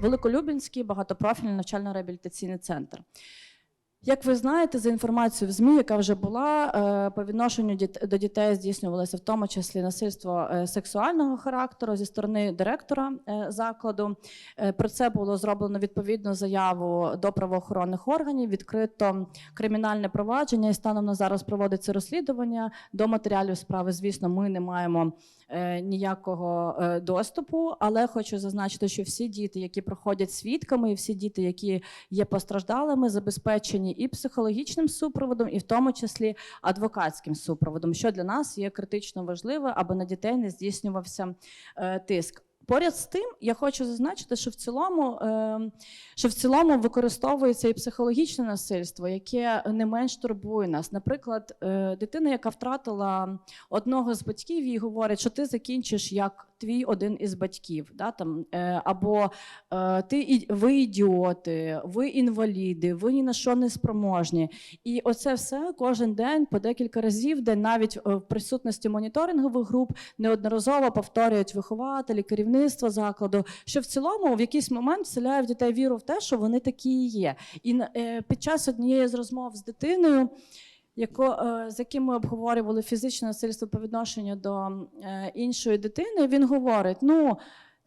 Великолюбінський багатопрофільний навчально-реабілітаційний центр. Як ви знаєте, за інформацією в ЗМІ, яка вже була, е, по відношенню до дітей здійснювалося в тому числі насильство е, сексуального характеру зі сторони директора е, закладу. Про це було зроблено відповідну заяву до правоохоронних органів. Відкрито кримінальне провадження, і станом на зараз проводиться розслідування. До матеріалів справи, звісно, ми не маємо ніякого доступу, але хочу зазначити, що всі діти, які проходять свідками, і всі діти, які є постраждалими, забезпечені і психологічним супроводом, і в тому числі адвокатським супроводом, що для нас є критично важливо, аби на дітей не здійснювався е, тиск. Поряд з тим, я хочу зазначити, що в цілому, е, що в цілому використовується і психологічне насильство, яке не менш турбує нас. Наприклад, е, дитина, яка втратила одного з батьків, їй говорять, що ти закінчиш як твій один із батьків, да, там, е, або е, ти і- ви ідіоти, ви інваліди, ви ні на що не спроможні. І оце все кожен день по декілька разів, де навіть е, в присутності моніторингових груп неодноразово повторюють вихователі, керівництво закладу, що в цілому в якийсь момент вселяє в дітей віру в те, що вони такі є. І е, під час однієї з розмов з дитиною. Яко, е, з яким ми обговорювали фізичне насильство по відношенню до е, іншої дитини, він говорить: ну.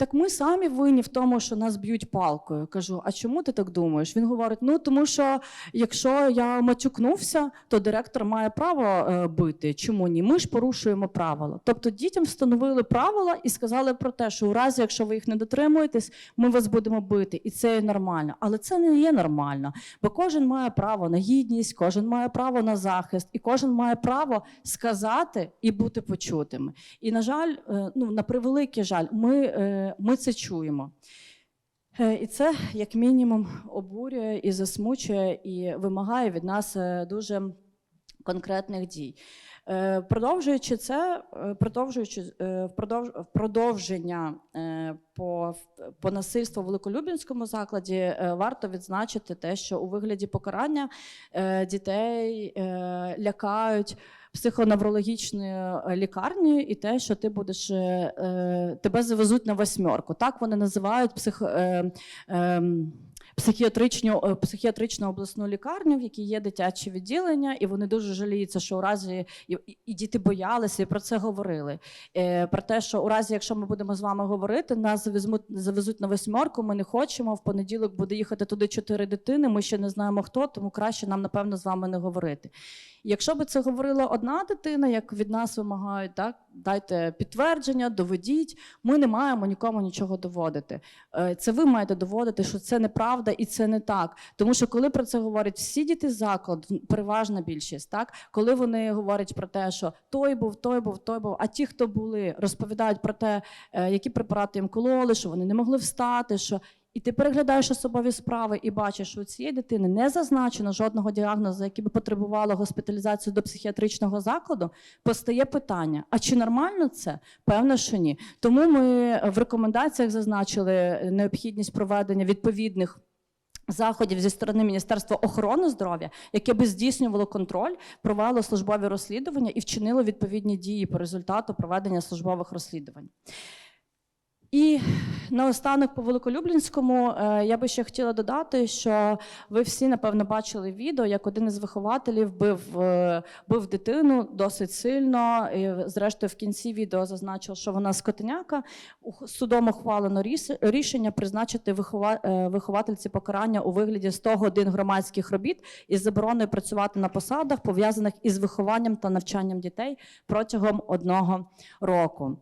Так ми самі винні в тому, що нас б'ють палкою. Кажу, а чому ти так думаєш? Він говорить: ну тому що якщо я матюкнувся, то директор має право е, бити. Чому ні? Ми ж порушуємо правила. Тобто дітям встановили правила і сказали про те, що у разі, якщо ви їх не дотримуєтесь, ми вас будемо бити, і це є нормально. Але це не є нормально, бо кожен має право на гідність, кожен має право на захист, і кожен має право сказати і бути почутими. І на жаль, е, ну на превеликий жаль, ми, е, ми це чуємо. Е, І це як мінімум обурює і засмучує, і вимагає від нас е, дуже конкретних дій. Е, Продовжуючи це, продовжуючи продовження по, по насильству в Великолюбінському закладі, варто відзначити те, що у вигляді покарання дітей лякають психоневрологічною лікарні, і те, що ти будеш е, е, тебе завезуть на восьмерку. Так вони називають псих. Е, е, Психіатричну, е, психіатричну обласну лікарню, в якій є дитяче відділення, і вони дуже жаліються, що у разі і, і- і діти боялися і про це говорили. Е, про те, що у разі, якщо ми будемо з вами говорити, нас завезуть, завезуть на восьмерку. Ми не хочемо. В понеділок буде їхати туди чотири дитини. Ми ще не знаємо хто, тому краще нам напевно з вами не говорити. Якщо би це говорила одна дитина, як від нас вимагають, так дайте підтвердження, доведіть. Ми не маємо нікому нічого доводити. Е, Це ви маєте доводити, що це неправда і це не так. Тому що коли про це говорять всі діти з закладу, переважна більшість, так коли вони говорять про те, що той був, той був, той був, а ті, хто були, розповідають про те, е, які препарати їм кололи, що вони не могли встати. що і ти переглядаєш особові справи і бачиш, що у цієї дитини не зазначено жодного діагнозу, який би потребувало госпіталізацію до психіатричного закладу, постає питання: а чи нормально це? Певно, що ні. Тому ми в рекомендаціях зазначили необхідність проведення відповідних. Заходів зі сторони Міністерства охорони здоров'я, яке би здійснювало контроль, провело службові розслідування і вчинило відповідні дії по результату проведення службових розслідувань. І наостанок по Великолюблінському е, я би ще хотіла додати, що ви всі напевно бачили відео, як один із вихователів бив, е, бив дитину досить сильно. І, зрештою, в кінці відео зазначив, що вона скотиняка. Судом ухвалено рішення призначити е, виховательці покарання у вигляді 100 годин громадських робіт із забороною працювати на посадах, пов'язаних із вихованням та навчанням дітей протягом одного року.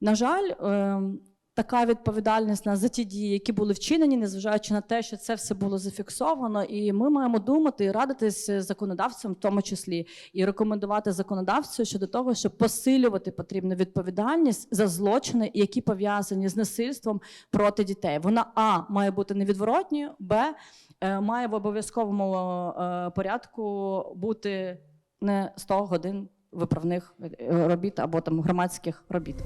На жаль, ем, така відповідальність на за ті дії, які були вчинені, незважаючи на те, що це все було зафіксовано, і ми маємо думати і радитись з законодавцем, в тому числі, і рекомендувати законодавцю щодо того, щоб посилювати потрібну відповідальність за злочини, які пов'язані з насильством проти дітей. Вона а має бути невідворотньою, б е, має в обов'язковому е, порядку бути не 100 годин виправних е, робіт або там громадських робіт.